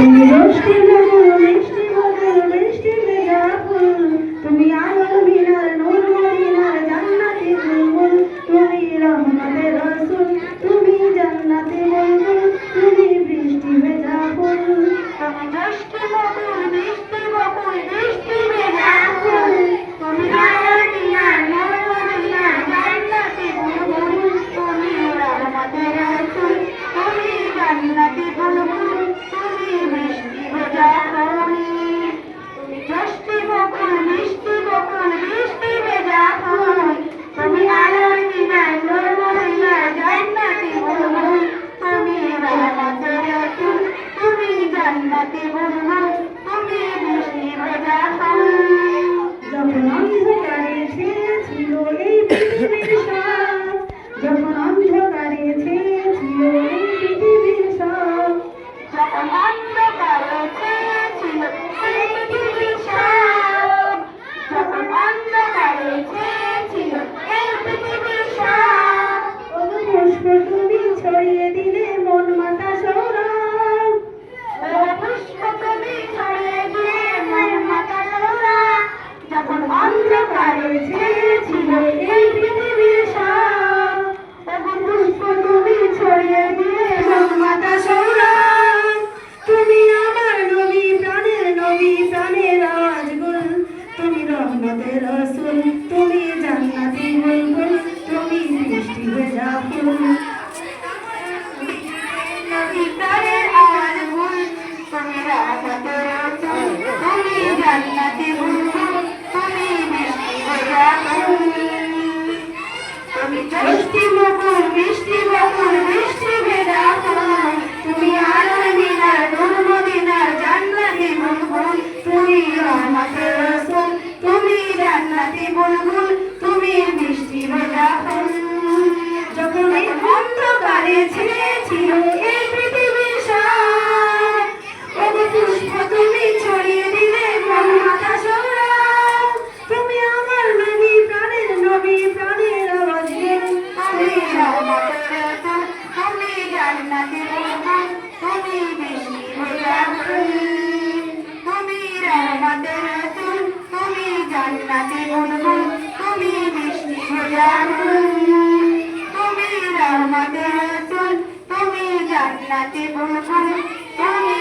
তুমি রোজ তাকে বলুন রয়েছে মাসুম তুমি জান্নাতি বুলবুল জান্নাতে বলব তুমি মিষ্টি খোদার তুমি রহমতের তুমি জান্নাতে বলব তুমি